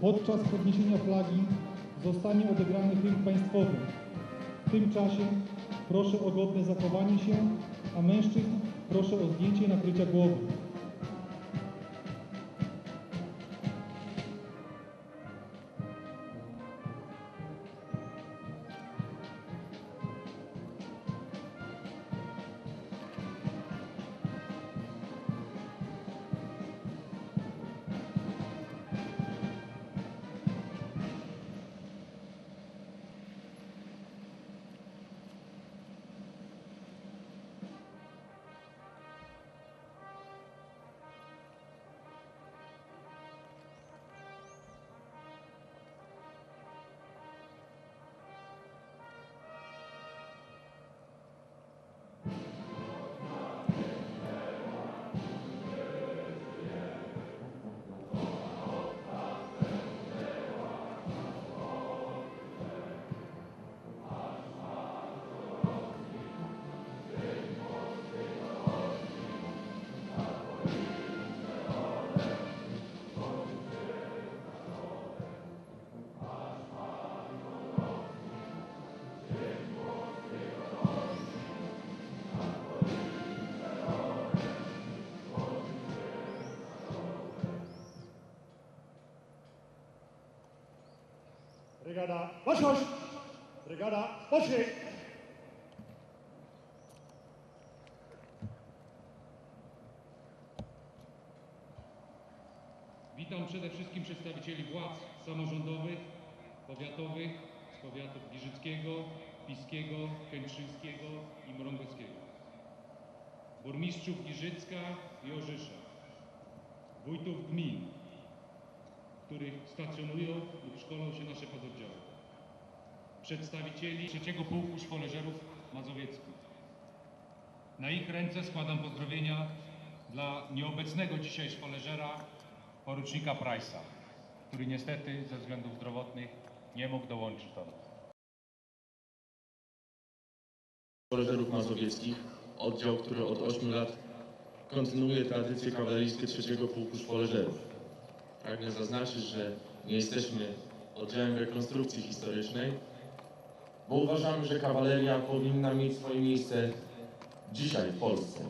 Podczas podniesienia flagi zostanie odegrany hymn państwowy. W tym czasie proszę o godne zachowanie się, a mężczyzn proszę o zdjęcie nakrycia głowy. Brygada, baczność! Brygada! Witam przede wszystkim przedstawicieli władz samorządowych, powiatowych, z powiatów Giżyckiego, Piskiego, Kętrzyńskiego i Mrągowskiego. Burmistrzów Giżycka i Orzysza. Wójtów gmin, których stacjonują lub szkolą się nasze pododdziały. Przedstawicieli trzeciego Pułku Szwoleżerów Mazowieckich. Na ich ręce składam pozdrowienia dla nieobecnego dzisiaj szwoleżera, porucznika Price'a, który niestety ze względów zdrowotnych nie mógł dołączyć do nas. Szwoleżerów Mazowieckich, oddział, który od 8 lat kontynuuje tradycje kawaleryjskie trzeciego Pułku Szwoleżerów. Pragnę zaznaczyć, że nie jesteśmy oddziałem rekonstrukcji historycznej, bo uważamy, że kawaleria powinna mieć swoje miejsce dzisiaj w Polsce.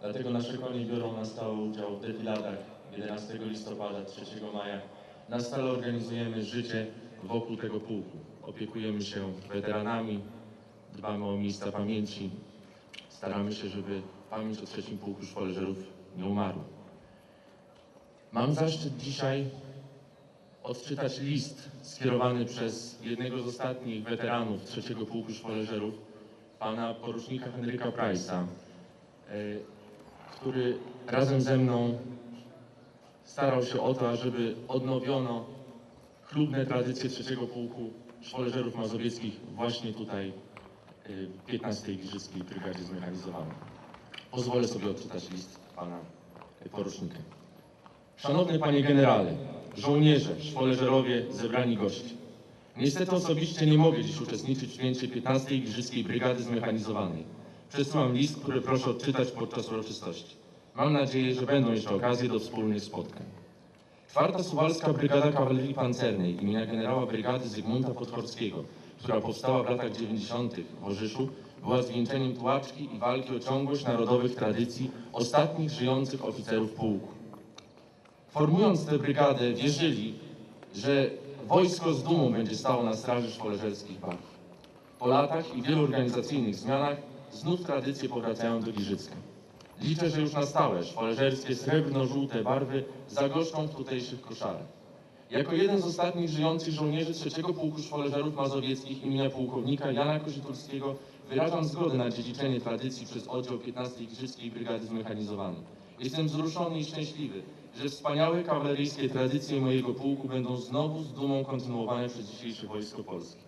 Dlatego nasze konie biorą na stałe udział w defiladach 11 listopada, 3 maja. Na stale organizujemy życie wokół tego pułku. Opiekujemy się weteranami, dbamy o miejsca pamięci. Staramy się, żeby pamięć o trzecim pułku szwoleżerów nie umarła. Mam zaszczyt dzisiaj odczytać list skierowany przez jednego z ostatnich weteranów trzeciego pułku szwoleżerów, pana porucznika Henryka Price'a, e, który razem ze mną starał się o to, żeby odnowiono chlubne tradycje trzeciego pułku szwoleżerów mazowieckich właśnie tutaj y, w 15 Giżyckiej Brygadzie Zmechanizowanej. Pozwolę sobie odczytać list pana porucznika. Szanowny panie generale, żołnierze, szwoleżerowie, zebrani goście. Niestety osobiście nie mogę dziś uczestniczyć w święcie 15 Giżyckiej Brygady Zmechanizowanej. Przesyłam list, który proszę odczytać podczas uroczystości. Mam nadzieję, że będą jeszcze okazje do wspólnych spotkań. Czwarta Suwalska Brygada Kawalerii Pancernej imienia generała brygady Zygmunta Podchorskiego, która powstała w latach 90. w Orzyszu, była zwieńczeniem tułaczki i walki o ciągłość narodowych tradycji ostatnich żyjących oficerów pułku. Formując tę brygadę, wierzyli, że wojsko z dumą będzie stało na straży szwoleżerskich barw. Po latach i wielu organizacyjnych zmianach znów tradycje powracają do Giżycka. Liczę, że już na stałe szwoleżerskie srebrno-żółte barwy zagoszczą w tutejszych koszarach. Jako jeden z ostatnich żyjących żołnierzy trzeciego Pułku Szwoleżerów Mazowieckich imienia pułkownika Jana Kozyturskiego wyrażam zgodę na dziedziczenie tradycji przez oddział 15 Giżyckiej Brygady Zmechanizowanej. Jestem wzruszony i szczęśliwy, że wspaniałe kawaleryjskie tradycje mojego pułku będą znowu z dumą kontynuowane przez dzisiejsze Wojsko Polskie.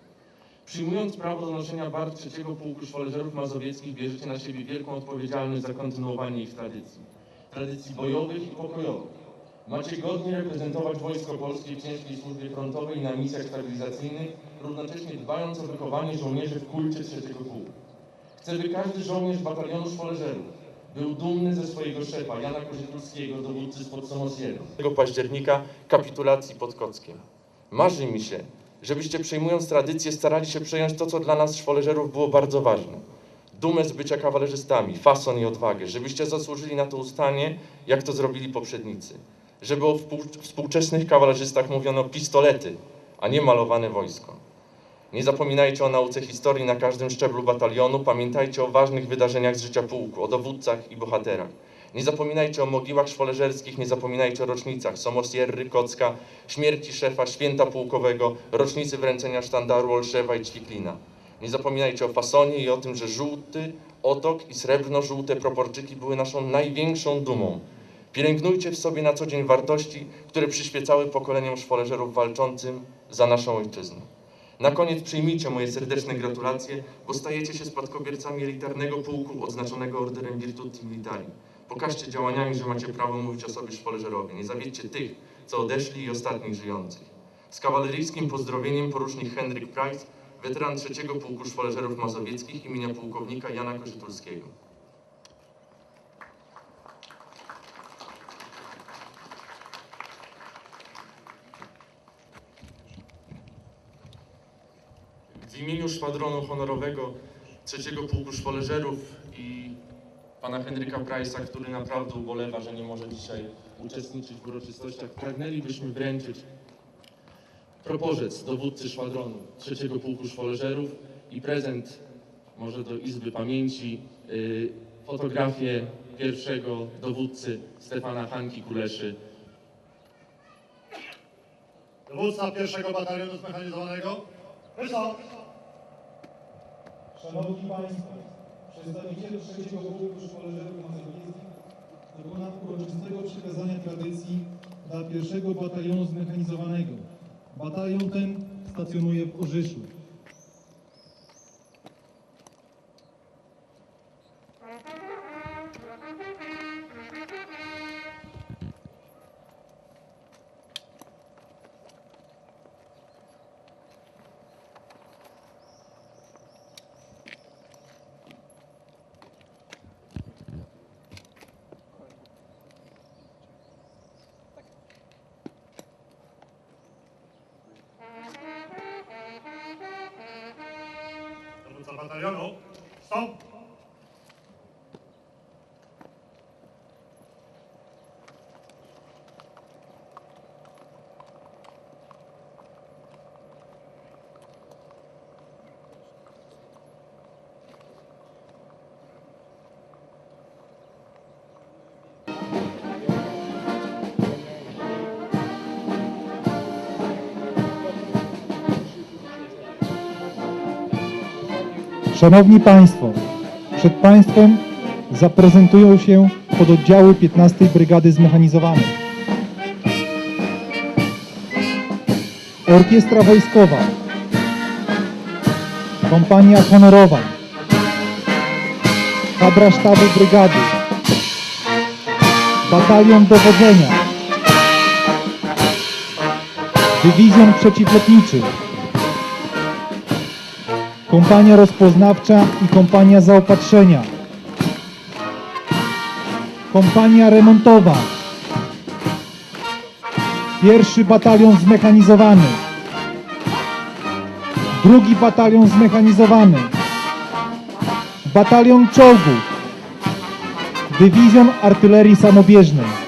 Przyjmując prawo do noszenia barw trzeciego Pułku Szwoleżerów Mazowieckich, bierzecie na siebie wielką odpowiedzialność za kontynuowanie ich tradycji. Tradycji bojowych i pokojowych. Macie godnie reprezentować Wojsko Polskie w ciężkiej służbie frontowej i na misjach stabilizacyjnych, równocześnie dbając o wychowanie żołnierzy w kulcie trzeciego pułku. Chcę, by każdy żołnierz batalionu szwoleżerów był dumny ze swojego szefa, Jana Koziturskiego, dowódcy spod Somosierra. października kapitulacji pod Kockiem. Marzy mi się, żebyście przejmując tradycję starali się przejąć to, co dla nas szwoleżerów było bardzo ważne. Dumę z bycia kawalerzystami, fason i odwagę, żebyście zasłużyli na to ustanie, jak to zrobili poprzednicy. Żeby o współ- współczesnych kawalerzystach mówiono pistolety, a nie malowane wojsko. Nie zapominajcie o nauce historii na każdym szczeblu batalionu, pamiętajcie o ważnych wydarzeniach z życia pułku, o dowódcach i bohaterach. Nie zapominajcie o mogiłach szwoleżerskich, nie zapominajcie o rocznicach Somosierry, Kocka, śmierci szefa, święta pułkowego, rocznicy wręczenia sztandaru Olszewa i Ćwiklina. Nie zapominajcie o fasonie i o tym, że żółty otok i srebrno-żółte proporczyki były naszą największą dumą. Pielęgnujcie w sobie na co dzień wartości, które przyświecały pokoleniom szwoleżerów walczącym za naszą ojczyznę. Na koniec przyjmijcie moje serdeczne gratulacje, bo stajecie się spadkobiercami elitarnego pułku odznaczonego Orderem Virtuti Militari. Pokażcie działaniami, że macie prawo mówić o sobie szwoleżerowie. Nie zawiedźcie tych, co odeszli i ostatnich żyjących. Z kawaleryjskim pozdrowieniem porucznik Henryk Price, weteran trzeciego Pułku Szwoleżerów Mazowieckich imienia pułkownika Jana Korzytulskiego. W imieniu szwadronu honorowego trzeciego Pułku Szwoleżerów i pana Henryka Price'a, który naprawdę ubolewa, że nie może dzisiaj uczestniczyć w uroczystościach, pragnęlibyśmy wręczyć proporzec dowódcy szwadronu trzeciego Pułku Szwoleżerów i prezent może do Izby Pamięci, y, fotografię pierwszego dowódcy Stefana Hanki Kuleszy. Dowódca pierwszego batalionu zmechanizowanego. Wysok! Szanowni Państwo, przedstawiciele trzeciego pułku szwoleżerów mazowieckich dokona uroczystego przekazania tradycji dla pierwszego batalionu zmechanizowanego. Batalion ten stacjonuje w Orzyszu. Dowódca batalionu. Stop! Szanowni Państwo, przed Państwem zaprezentują się pododdziały 15 Brygady Zmechanizowanej. Orkiestra Wojskowa, Kompania Honorowa, Kadra Sztabu Brygady, Batalion Dowodzenia, Dywizjon Przeciwlotniczy, Kompania rozpoznawcza i kompania zaopatrzenia. Kompania remontowa. Pierwszy batalion zmechanizowany. Drugi batalion zmechanizowany. Batalion czołgów. Dywizjon artylerii samobieżnej.